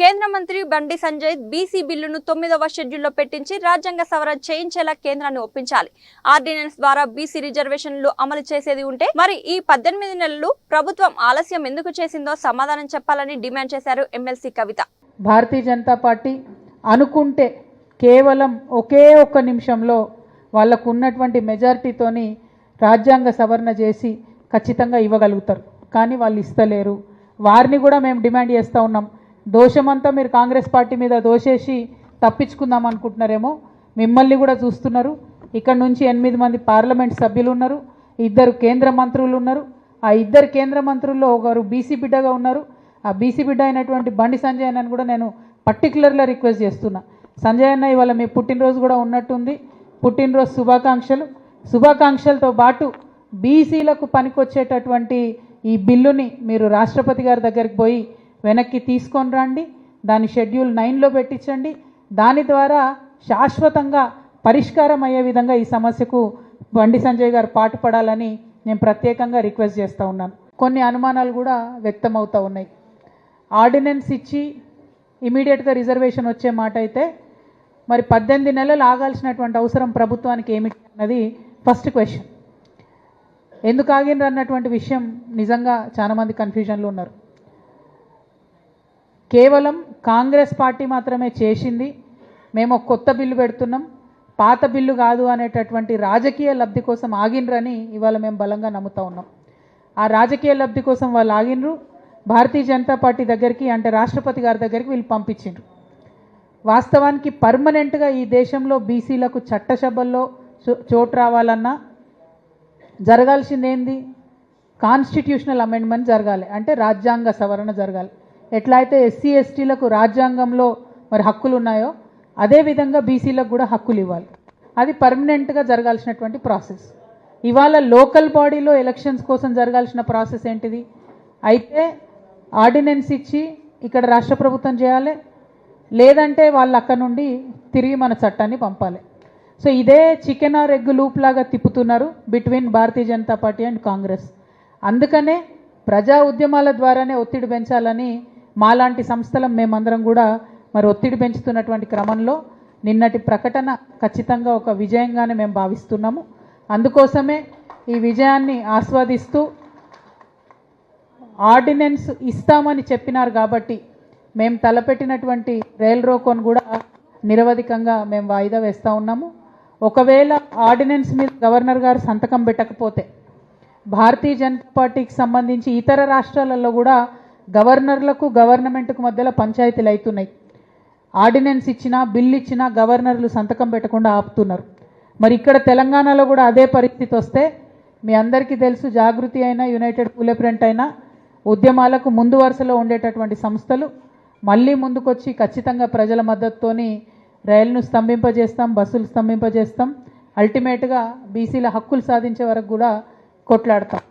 కేంద్ర మంత్రి బండి సంజయ్ బీసీ బిల్లును తొమ్మిదవ షెడ్యూల్లో పెట్టించి రాజ్యాంగ సవరణ చేయించేలా కేంద్రాన్ని ఒప్పించాలి. ఆర్డినెన్స్ ద్వారా బీసీ రిజర్వేషన్లు అమలు చేసేది ఉంటే మరి ఈ పద్దెనిమిది నెలలు ప్రభుత్వం ఆలస్యం ఎందుకు చేసిందో సమాధానం చెప్పాలని డిమాండ్ చేశారు ఎమ్మెల్సీ కవిత. భారతీయ జనతా పార్టీ అనుకుంటే కేవలం ఒకే ఒక్క నిమిషంలో వాళ్ళకు ఉన్నటువంటి మెజారిటీతోని రాజ్యాంగ సవరణ చేసి ఖచ్చితంగా ఇవ్వగలుగుతారు. కానీ వాళ్ళు ఇస్తలేరు. వారిని కూడా మేము డిమాండ్ చేస్తూ ఉన్నాం. దోషమంతా మీరు కాంగ్రెస్ పార్టీ మీద దోషేసి తప్పించుకుందాం అనుకుంటున్నారేమో మిమ్మల్ని కూడా చూస్తున్నారు. ఇక్కడ నుంచి ఎనిమిది మంది పార్లమెంట్ సభ్యులు ఉన్నారు ఇద్దరు కేంద్ర మంత్రులు ఉన్నారు. ఆ ఇద్దరు కేంద్ర మంత్రుల్లో ఒకరు బీసీ బిడ్డగా ఉన్నారు. ఆ బీసీ బిడ్డ అయినటువంటి బండి సంజయ్ అన్నని కూడా నేను పర్టికులర్గా రిక్వెస్ట్ చేస్తున్నా. సంజయ్ అన్న ఇవాళ మీ పుట్టినరోజు కూడా ఉన్నట్టుంది. పుట్టినరోజు శుభాకాంక్షలు. శుభాకాంక్షలతో పాటు బీసీలకు పనికొచ్చేటటువంటి ఈ బిల్లుని మీరు రాష్ట్రపతి గారి దగ్గరికి పోయి వెనక్కి తీసుకొని రండి దాని షెడ్యూల్ నైన్లో పెట్టించండి. దాని ద్వారా శాశ్వతంగా పరిష్కారం అయ్యే విధంగా ఈ సమస్యకు బండి సంజయ్ గారు పాటుపడాలని నేను ప్రత్యేకంగా రిక్వెస్ట్ చేస్తూ ఉన్నాను. కొన్ని అనుమానాలు కూడా వ్యక్తమవుతూ ఉన్నాయి. ఆర్డినెన్స్ ఇచ్చి ఇమీడియట్గా రిజర్వేషన్ వచ్చే మాట అయితే మరి పద్దెనిమిది నెలలు ఆగాల్సినటువంటి అవసరం ప్రభుత్వానికి ఏమిటి అన్నది ఫస్ట్ క్వశ్చన్. ఎందుకు ఆగినరు అన్నటువంటి విషయం నిజంగా చాలామంది కన్ఫ్యూజన్లో ఉన్నారు. కేవలం కాంగ్రెస్ పార్టీ మాత్రమే చేసింది. మేము కొత్త బిల్లు పెడుతున్నాం. పాత బిల్లు కాదు అనేటటువంటి రాజకీయ లబ్ధి కోసం ఆగినరని ఇవాళ మేము బలంగా నమ్ముతా ఉన్నాం. ఆ రాజకీయ లబ్ధి కోసం వాళ్ళు ఆగినరు భారతీయ జనతా పార్టీ దగ్గరికి అంటే రాష్ట్రపతి గారి దగ్గరికి వీళ్ళు పంపించిండ్రు. వాస్తవానికి పర్మనెంట్గా ఈ దేశంలో బీసీలకు చట్టసభల్లో చో- చోటు రావాలన్నా జరగాల్సిందేంది? కాన్స్టిట్యూషనల్ అమెండ్మెంట్ జరగాలి. అంటే రాజ్యాంగ సవరణ జరగాలి. ఎట్లా అయితే ఎస్సీ ఎస్టీలకు రాజ్యాంగంలో మరి హక్కులు ఉన్నాయో అదేవిధంగా బీసీలకు కూడా హక్కులు ఇవ్వాలి. అది పర్మనెంట్గా జరగాల్సినటువంటి ప్రాసెస్. ఇవాళ లోకల్ బాడీలో ఎలక్షన్స్ కోసం జరగాల్సిన ప్రాసెస్ ఏంటిది? అయితే ఆర్డినెన్స్ ఇచ్చి ఇక్కడ రాష్ట్ర ప్రభుత్వం చేయాలి లేదంటే వాళ్ళు అక్కడ నుండి తిరిగి మన చట్టాన్ని పంపాలి. సో ఇదే చికెన్ ఆర్ ఎగ్ లూప్ లాగా తిప్పుతున్నారు between Bharatiya Janata Party and Congress. అందుకనే ప్రజా ఉద్యమాల ద్వారానే ఒత్తిడి పెంచాలని మాలాంటి సంస్థలం మేమందరం కూడా మరి ఒత్తిడి పెంచుతున్నటువంటి క్రమంలో నిన్నటి ప్రకటన ఖచ్చితంగా ఒక విజయంగానే మేము భావిస్తున్నాము. అందుకోసమే ఈ విజయాన్ని ఆస్వాదిస్తూ ఆర్డినెన్స్ ఇస్తామని చెప్పినారు కాబట్టి మేము తలపెట్టినటువంటి రైల్ రోకోను కూడా నిరవధికంగా మేము వాయిదా వేస్తూ ఉన్నాము. ఒకవేళ ఆర్డినెన్స్ మీద గవర్నర్ గారు సంతకం పెట్టకపోతే భారతీయ జనతా పార్టీకి సంబంధించి ఇతర రాష్ట్రాలలో కూడా గవర్నర్లకు గవర్నమెంట్కు మధ్యలో పంచాయతీలు అవుతున్నాయి. ఆర్డినెన్స్ ఇచ్చినా బిల్ ఇచ్చినా గవర్నర్లు సంతకం పెట్టకుండా ఆపుతున్నారు. మరి ఇక్కడ తెలంగాణలో కూడా అదే పరిస్థితి వస్తే మీ అందరికీ తెలుసు జాగృతి అయినా యునైటెడ్ పూలే ప్రింట్ అయినా ఉద్యమాలకు ముందు వరుసలో ఉండేటటువంటి సంస్థలు మళ్ళీ ముందుకొచ్చి ఖచ్చితంగా ప్రజల మద్దతుతోని రైలును స్తంభింపజేస్తాం బస్సులు స్తంభింపజేస్తాం అల్టిమేట్గా బీసీల హక్కులు సాధించే వరకు కూడా కొట్లాడతాం.